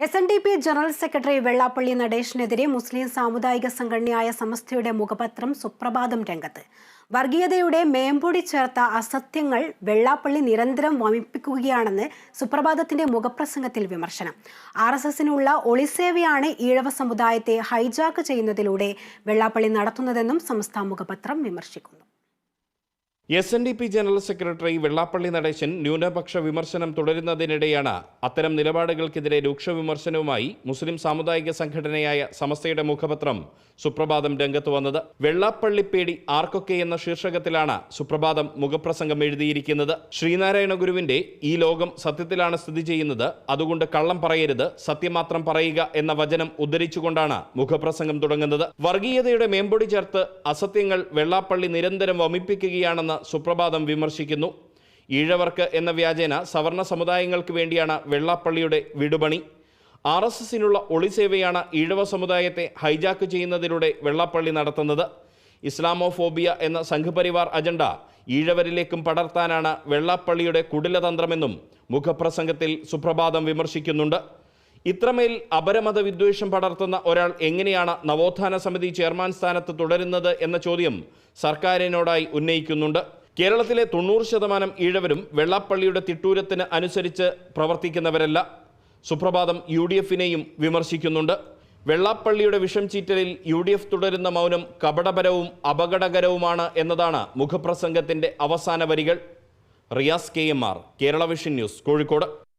S N D P general secretary Vellappally നടേശനെതിരെ മുസ്ലിം സാമുദായിക സംഘടനയായ സമസ്തയുടെ മുഖപത്രം സുപ്രഭാതം രംഗത്ത്. വർഗീയതയുടെ മേമ്പൊടി ചേർത്ത അസത്യങ്ങൾ വെള്ളാപ്പള്ളി നിരന്തരം വമിപ്പിക്കുകയാണെന്ന് സുപ്രഭാതത്തിന്റെ മുഖപ്രസംഗത്തിൽ വിമർശനം. ആർ എസ് എസിനുള്ള ഒളിസേവയാണ് ഈഴവ സമുദായത്തെ ഹൈജാക്ക് ചെയ്യുന്നതിലൂടെ വെള്ളാപ്പള്ളി നടത്തുന്നതെന്നും സംസ്ഥാന മുഖപത്രം വിമർശിക്കുന്നു. S N D P general secretary Vellappally Natesan ന്യൂനപക്ഷ വിമർശനം തുടരുന്നതിനിടെയാണ് അത്തരം നിലപാടുകൾക്കെതിരെ രൂക്ഷ വിമർശനവുമായി മുസ്ലിം സാമുദായിക സംഘടനയായ സമസ്തയുടെ മുഖപത്രം സുപ്രഭാതം രംഗത്ത് വന്നത്. വെള്ളാപ്പള്ളി പേടി ആർക്കൊക്കെ എന്ന ശീർഷകത്തിലാണ് സുപ്രഭാതം മുഖപ്രസംഗം എഴുതിയിരിക്കുന്നത്. ശ്രീനാരായണ ഗുരുവിന്റെ ഈ ലോകം സത്യത്തിലാണ് സ്ഥിതി ചെയ്യുന്നത്. അതുകൊണ്ട് കള്ളം പറയരുത് സത്യമാത്രം പറയുക എന്ന വചനം ഉദ്ധരിച്ചുകൊണ്ടാണ് മുഖപ്രസംഗം തുടങ്ങുന്നത്. വർഗീയതയുടെ മേമ്പൊടി ചേർത്ത് അസത്യങ്ങൾ വെള്ളാപ്പള്ളി നിരന്തരം വമിപ്പിക്കുകയാണെന്ന് സുപ്രഭാതം വിമർശിക്കുന്നു. ഈഴവർക്ക് എന്ന വ്യാജേന സവർണ സമുദായങ്ങൾക്ക് വേണ്ടിയാണ് വെള്ളാപ്പള്ളിയുടെ വിടുപണി. ആർ എസ് എസിനുള്ള ഒളിസേവയാണ് ഈഴവ സമുദായത്തെ ഹൈജാക്ക് ചെയ്യുന്നതിലൂടെ വെള്ളാപ്പള്ളി നടത്തുന്നത്. ഇസ്ലാമോഫോബിയ എന്ന സംഘപരിവാർ അജണ്ട ഈഴവരിലേക്കും പടർത്താനാണ് വെള്ളാപ്പള്ളിയുടെ കുടിലതന്ത്രമെന്നും മുഖപ്രസംഗത്തിൽ സുപ്രഭാതം വിമർശിക്കുന്നുണ്ട്. ഇത്രമേൽ അപരമത വിദ്വേഷം പടർത്തുന്ന ഒരാൾ എങ്ങനെയാണ് നവോത്ഥാന സമിതി ചെയർമാൻ സ്ഥാനത്ത് തുടരുന്നത് എന്ന ചോദ്യം സർക്കാരിനോടായി ഉന്നയിക്കുന്നുണ്ട്. കേരളത്തിലെ തൊണ്ണൂറ് ശതമാനം ഈഴവരും വെള്ളാപ്പള്ളിയുടെ തിട്ടൂരത്തിന് അനുസരിച്ച് പ്രവർത്തിക്കുന്നവരല്ല. സുപ്രഭാതം യു ഡി എഫിനെയും വിമർശിക്കുന്നുണ്ട്. വെള്ളാപ്പള്ളിയുടെ വിഷം ചീറ്റലിൽ യു ഡി എഫ് തുടരുന്ന മൗനം കപടപരവും അപകടകരവുമാണ് എന്നതാണ് മുഖപ്രസംഗത്തിന്റെ അവസാന വരികൾ. Riyas K M R Kerala vision news Kozhikode.